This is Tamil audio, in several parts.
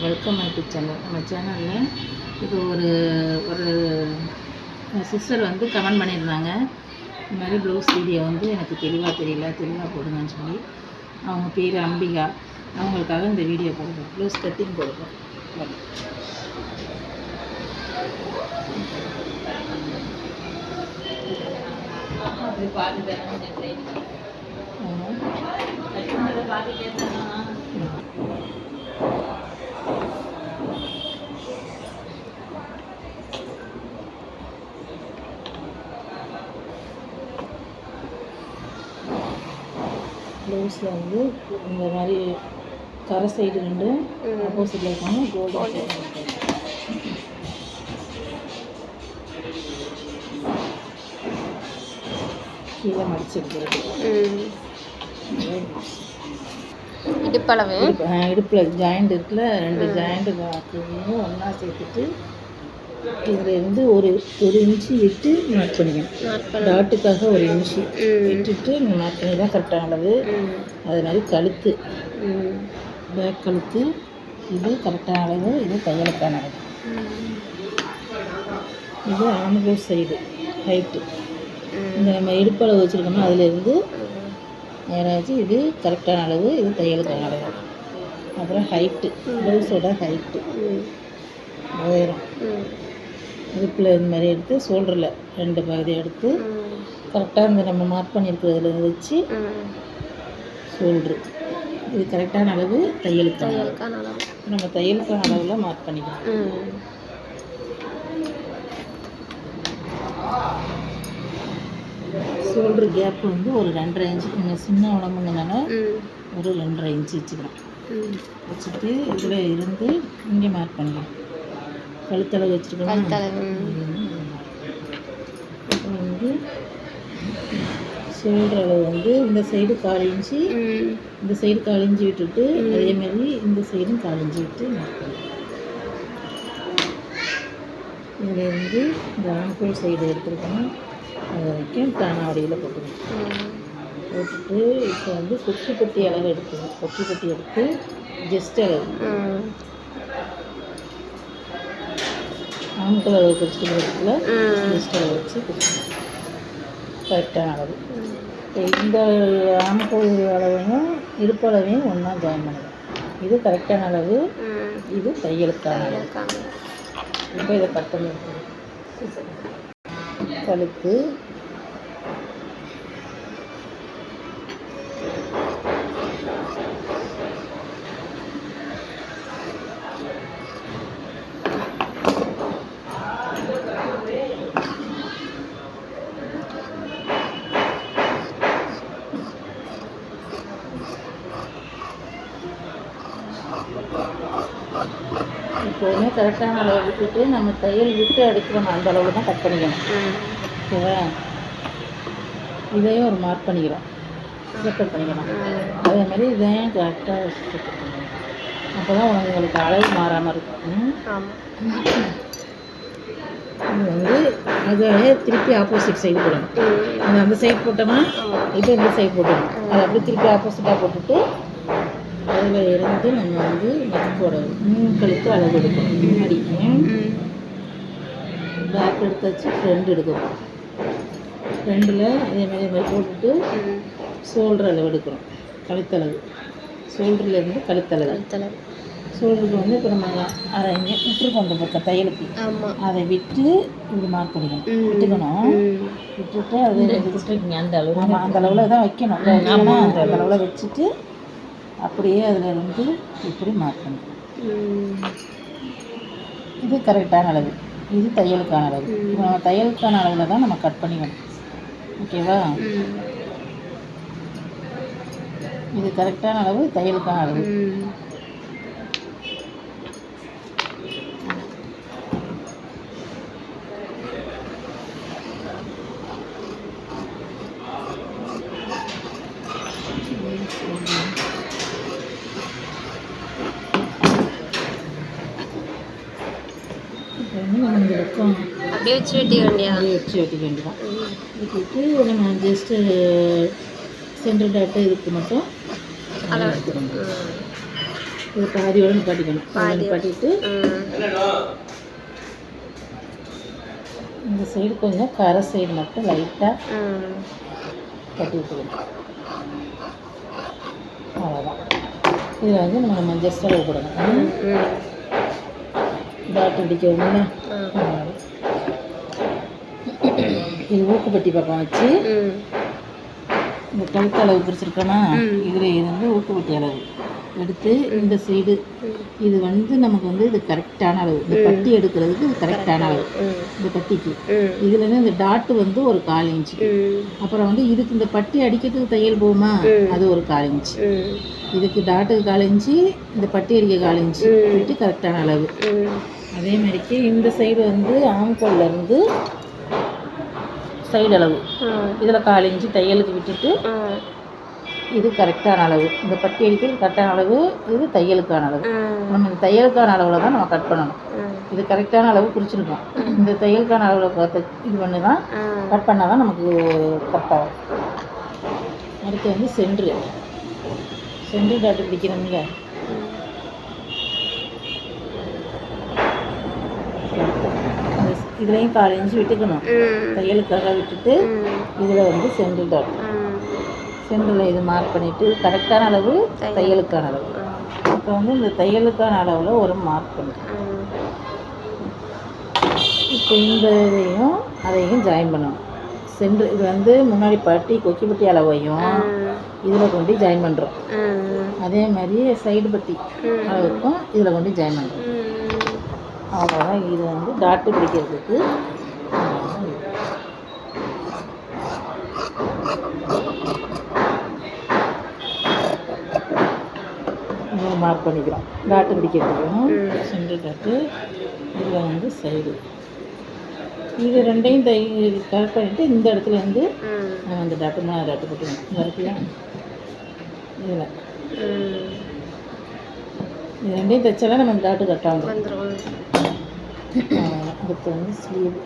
வெல்கம் யூடியூப் சேனல் நம்ம சேனலில் இப்போ ஒரு ஒரு சிஸ்டர் வந்து கமெண்ட் பண்ணியிருந்தாங்க. இந்த மாதிரி ப்ளவுஸ் வீடியோ வந்து எனக்கு தெளிவாக தெரியல தெளிவாக போடுங்கன்னு சொல்லி. அவங்க பேர் அம்பிகா. அவங்களுக்காக இந்த வீடியோ போடுறோம். ப்ளவுஸ் கட்டிங் போடுறோம். ப்ளவுஸில் வந்து இந்த மாதிரி கரை சைடு ரெண்டு ஆப்போசிட்டில் இருக்கணும் கோல்டன் கீழே மடிச்சு எடுக்கிறது. இடுப்பளவு. இடுப்பில் ஜாயிண்ட் இருக்குல்ல ரெண்டு ஜாயிண்ட்டு ஒன்றா சேர்த்துட்டு இதில் இருந்து ஒரு ஒரு இன்ச்சு விட்டு மார்க் பண்ணிக்கணும். டாட்டுக்காக ஒரு இன்ச்சு விட்டுட்டு மார்க் பண்ணி தான் கரெக்டான அளவு அது மாதிரி கழுத்து. பேக் கழுத்து இது கரெக்டான அளவு இது தையலுக்கான அளவு. இது ஆம்கோல் சைடு ஹைட்டு இந்த நம்ம இடுப்பளவு வச்சுருக்கோமோ அதுலேருந்து நேராச்சு இது கரெக்டான அளவு இது தையலுக்கான அளவு. அப்புறம் ஹைட்டு ப்ளவுஸோட ஹைட்டு உயரம். இடுப்பில் இந்த மாதிரி எடுத்து ஷோல்டரில் ரெண்டு பகுதி எடுத்து கரெக்டாக இந்த நம்ம மார்க் பண்ணியிருக்கிறதுல வச்சு ஷோல்ட்ரு இது கரெக்டான அளவு தையலுக்கான அளவு. நம்ம தையலுக்கான அளவில் மார்க் பண்ணிக்கலாம். ஷோல்ட்ரு கேப் வந்து ஒரு ரெண்டரை இன்ச்சு நீங்கள் சின்ன உடம்புங்கனால ஒரு ரெண்டரை இன்ச்சு வச்சுக்கலாம். வச்சுட்டு இதில் இருந்து இங்கே மார்க் பண்ணிக்கலாம். கழுத்தளவு வச்சுருக்கோம்? அப்புறம் வந்து ஷோல்டர் அளவு வந்து இந்த சைடு கால் இன்ச்சு இந்த சைடு கால் இன்ச்சு விட்டுட்டு அதே மாதிரி இந்த சைடும் கால் இன்ச்சு விட்டு பண்ணலாம் இதில் இருந்து இந்த ஆண்கோல் சைடு எடுத்துருக்கோம் அது வரைக்கும் தானாவடியில் போட்டுக்கணும். போட்டுட்டு இப்போ வந்து கொக்கி பட்டி அளவு எடுக்கணும். கொக்கி பட்டி எடுத்து ஜஸ்ட் அளவு. ஆண்கள் அளவு குறிச்சிட்டு இடத்துல ஜஸ்ட் அளவு வச்சு கொடுக்கணும் கரெக்டான அளவு. இந்த ஆண்கள் அளவையும் இடுப்பு அளவையும் ஒன்றா ஜாயின் பண்ணணும் இது கரெக்டான அளவு. இது தையலுக்கான அளவு. இப்போ இதை கட் பண்ணி கழுத்து எப்போதுமே கரெக்டான அளவு விட்டுட்டு நம்ம தையல் விட்டு அடிக்கிறோம் அந்த அளவு தான் கட் பண்ணிக்கணும். ஓகேவா இதையும் ஒரு மார்க் பண்ணிக்கிறோம். செப்பரேட் பண்ணிக்கணும் அதே மாதிரி இதையும் கரெக்டாக அப்போ தான் உங்களுக்கு அளவு மாறாமல் இருக்கும். இது வந்து அதை திருப்பி ஆப்போசிட் சைடு போடணும். அந்த அந்த சைடு போட்டோம்னா இப்போ இந்த சைடு போட்டணும் அதை அப்படியே திருப்பி ஆப்போசிட்டாக போட்டுட்டு அதில் இருந்து நம்ம வந்து நெக்கோட மூணு கழுத்து அளவு எடுக்கணும் முன்னாடி பேக் எடுத்தாச்சு ஃப்ரண்ட் எடுக்கணும் ஃப்ரெண்டில் அதே மாதிரி மாதிரி போட்டுட்டு ஷோல்டர் அளவு எடுக்கிறோம். கழுத்தளவு ஷோல்டர்லேருந்து கழுத்தளவு ஷோல்டருக்கு வந்து இப்போ நம்ம அதை இங்கே விட்டுருக்கோம் அந்த பக்கம் தையலுக்கு. அதை விட்டு இப்படி மார்க் பண்ணிக்கணும் விட்டுக்கணும். விட்டுட்டு அது விட்டுருக்கீங்க அந்த அளவு அந்த அளவில் தான் வைக்கணும் அந்த அளவில் வச்சுட்டு அப்படியே அதில் இருந்து இப்படி பண்ணிக்கணும் இது கரெக்டான அளவு. இது தையலுக்கான அளவு. இப்போ நம்ம தையலுக்கான அளவில் தான் நம்ம கட் பண்ணிக்கணும். ஓகேவா? இது கரெக்டான அளவு தையலுக்கான அளவு இப்போ வந்து நம்ம இந்த பக்கம் அப்படியே வச்சு வெட்டி வேண்டியா அப்படியே வச்சு வெட்டிக்க வேண்டியதான் வெட்டிட்டு நம்ம ஜஸ்ட்டு சென்டர் டாட்டு இதுக்கு மட்டும். இது பாதியோட நிப்பாட்டிக்கணும் பாதியோட. நிப்பாட்டிட்டு இந்த சைடு கொஞ்சம் கரை சைடு மட்டும் லைட்டாக கட்டி விட்டுக்கணும். அவ்வளோதான் இது வந்து நம்ம மஞ்சள் போடணும். பிடிக்கணும்ல ஆ. இது ஊக்குப்பட்டி பக்கம் வச்சு இந்த கழுத்து அளவு பிரிச்சிருக்கோன்னா. இதில் இது வந்து ஊக்குப்பட்டி அளவு. எடுத்து இந்த சைடு. இது வந்து நமக்கு வந்து இது கரெக்டான அளவு. இந்த பட்டி எடுக்கிறதுக்கு இது கரெக்டான அளவு. இந்த பட்டிக்கு. இதுலேருந்து இந்த டாட்டு வந்து ஒரு கால் இன்ச்சு அப்புறம் வந்து இதுக்கு இந்த பட்டி அடிக்கிறதுக்கு தையல் போகுமா. அது ஒரு கால் இன்ச்சு இதுக்கு டாட்டுக்கு கால் இன்ச்சு இந்த பட்டி அடிக்க கால் இன்ச்சு. விட்டு கரெக்டான அளவு. அதே மாதிரிக்கு இந்த சைடு வந்து ஆம்கோல்ல இருந்து சைடு அளவு. இதில் கால் இன்ச்சு தையலுக்கு விட்டுட்டு இது கரெக்டான அளவு. இந்த பட்டி அடிக்கிறது கரெக்டான அளவு இது தையலுக்கான அளவு. நம்ம இந்த தையலுக்கான அளவில் தான் நம்ம கட் பண்ணணும். இது கரெக்டான அளவு குறிச்சிருக்கோம் இந்த தையலுக்கான அளவில் பார்த்து இது பண்ணி தான் கட் பண்ணால் தான் நமக்கு கரெக்டாகும் அடுத்து வந்து சென்ட்ரு சென்ட்ரு டாட்டு பிடிக்கிறோம்ல இந்த இதுலேயும் கால் இன்ச்சு விட்டுக்கணும் தையலுக்காக விட்டுட்டு இதில் வந்து சென்ட்ரு டாட் சென்டரில் இது மார்க் பண்ணிவிட்டு கரெக்டான அளவு தையலுக்கான அளவு இப்போ வந்து இந்த தையலுக்கான அளவில் ஒரு மார்க் பண்ணிட்டேன் இப்போ இந்த இதையும் அதையும் ஜாயின் பண்ணணும் சென்ட்ரு இது வந்து முன்னாடி பட்டி கொக்கி பட்டி அளவையும் இதில் கொண்டு ஜாயின் பண்ணுறோம் அதே மாதிரி சைடு பட்டி அளவுக்கும் இதில் கொண்டு ஜாயின் பண்ணுறோம் அவ்வளோதான் இது வந்து டாட்டு பிடிக்கிறதுக்கு. மார்க் பண்ணிக்கிறோம். டாட்டு பிடிக்கிறதுக்கும் சென்டர் டாட்டு இதில் வந்து சைடு. இது ரெண்டையும் தை கரெக்ட் பண்ணிவிட்டு இந்த இடத்துல வந்து நம்ம அந்த டாட்டு மேலே டாட்டு போட்டுக்கணும். இதில். இது ரெண்டையும் தைச்சாலும் நம்ம டாட்டு கரெக்டாக வந்துடும். அடுத்து வந்து ஸ்லீவ்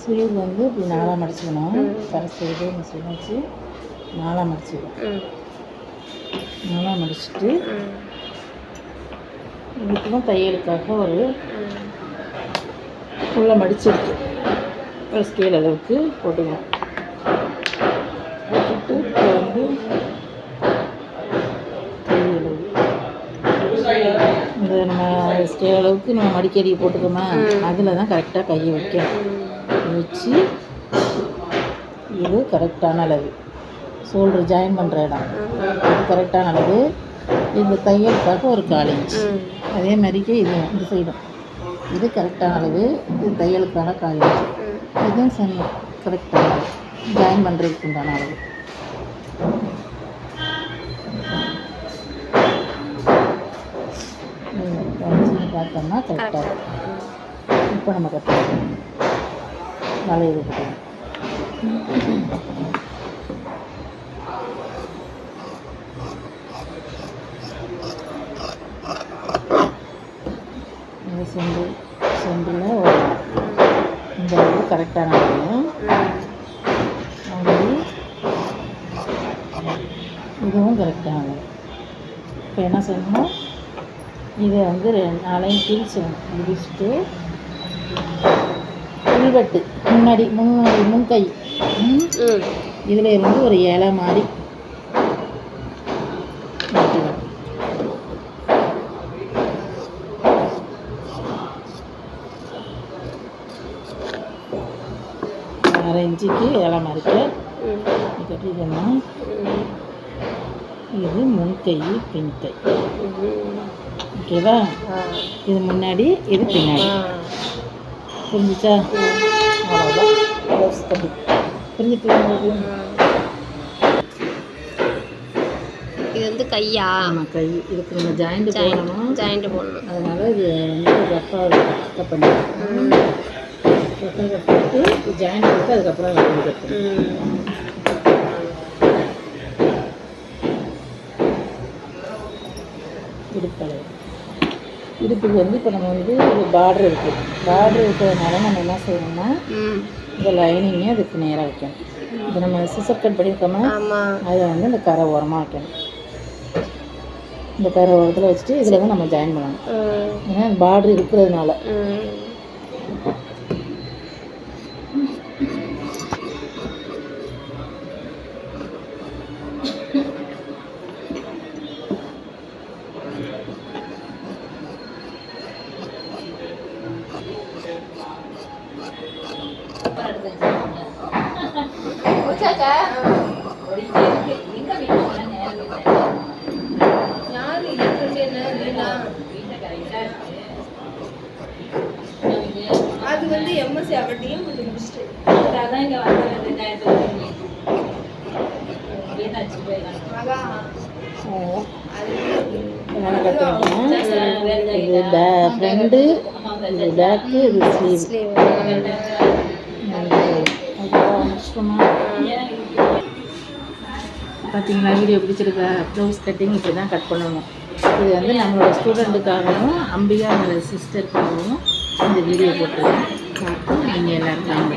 ஸ்லீவ் வந்து இப்படி நாலாக மடிச்சுக்கணும் சைடு இந்த சைடு வச்சு நாலாக மடிச்சுக்கணும் நாலாக மடிச்சுட்டு இதுக்கும் தையலுக்காக ஒரு உள்ள மடிச்சிருக்கு. ஒரு ஸ்கேல் அளவுக்கு போட்டுக்கணும். போட்டுட்டு இப்போ வந்து இந்த நம்ம ஸ்கேல் அளவுக்கு நம்ம மடிக்கடி போட்டுக்கோமா? அதில் தான் கரெக்டாக கையை வைக்கணும். வச்சு இது கரெக்டான அளவு. ஷோல்டர் ஜாயின் பண்ணுற இடம். இது கரெக்டான அளவு. இந்த தையலுக்காக ஒரு கால் இன்ச் அதே மாதிரிக்கே இது இந்த சைடும் இது கரெக்டான அளவு இது தையலுக்கான இன்ச் இதுவும் செம் கரெக்டான அளவு. ஜாயின் பண்ணுறதுக்கு உண்டான அளவு. பார்த்தோம்னா கரெக்டாக இருக்கும். இப்போ நம்ம கட்டணும் வளையல் கட்டணும் இந்த ஒரு இந்த அளவு கரெக்டான அளவு இதுவும் கரெக்டான அளவு இப்போ என்ன செய்யணும் இதை வந்து ரெண்டு நாளையும் கிழிச்சிடணும் கிழிச்சிட்டு உள்வெட்டு முன்னாடி முன்னாடி முன்கை. இதில் இருந்து ஒரு இலை மாதிரி அரை இன்ச்சுக்கு இலை மறிக்க. கட்டிக்கணும் இது முன்கை பின்கை ஓகேவா இது முன்னாடி இது பின்னாடி. புரிஞ்சுச்சா? அவ்வளோதான் புரிஞ்சுட்டு இது வந்து கையா? ஆமாம் கை. இதுக்கு நம்ம ஜாயிண்ட் போடணும். ஜாயிண்ட் போடணும். அதனால் இது வந்து ரஃபாக கட் பண்ணிடணும் ரஃபாக கட் பண்ணிட்டு அதுக்கப்புறம் கட்டணும் இடுப்பளவு இடுப்புக்கு வந்து இப்போ நம்ம வந்து பார்டர் இருக்குது பார்டர் இருக்கிறதுனால நம்ம என்ன செய்யணும்னா இந்த லைனிங்கே அதுக்கு நேராக வைக்கணும். இப்போ நம்ம சிசர் கட் பண்ணியிருக்கோமா அதை வந்து இந்த கரை ஓரமாக வைக்கணும். இந்த கரை ஓரத்தில் வச்சுட்டு இதில் தான் நம்ம ஜாயின் பண்ணணும். ஏன்னா பார்டர் இருக்கிறதுனால. அது வந்து எம்எஸ்சி அவட்டையும் கொஞ்சம் முடிச்சுட்டு அதான் என்னென்ன கட் பண்ணிக்கணும் இது பே ஃப்ரண்ட்டு இது பேக்கு இது ஸ்லீவ் ஸ்லீவ் பார்த்தீங்களா? வீடியோ பிடிச்சிருக்கா ப்ளவுஸ் கட்டிங் இப்படி தான் கட் பண்ணணும். இது வந்து நம்மளோட ஸ்டூடெண்ட்டுக்காகவும் அம்பிகா சிஸ்டருக்காகவும் இந்த வீடியோ போட்டுருக்கேன் பார்த்து நீங்கள் எல்லோரும்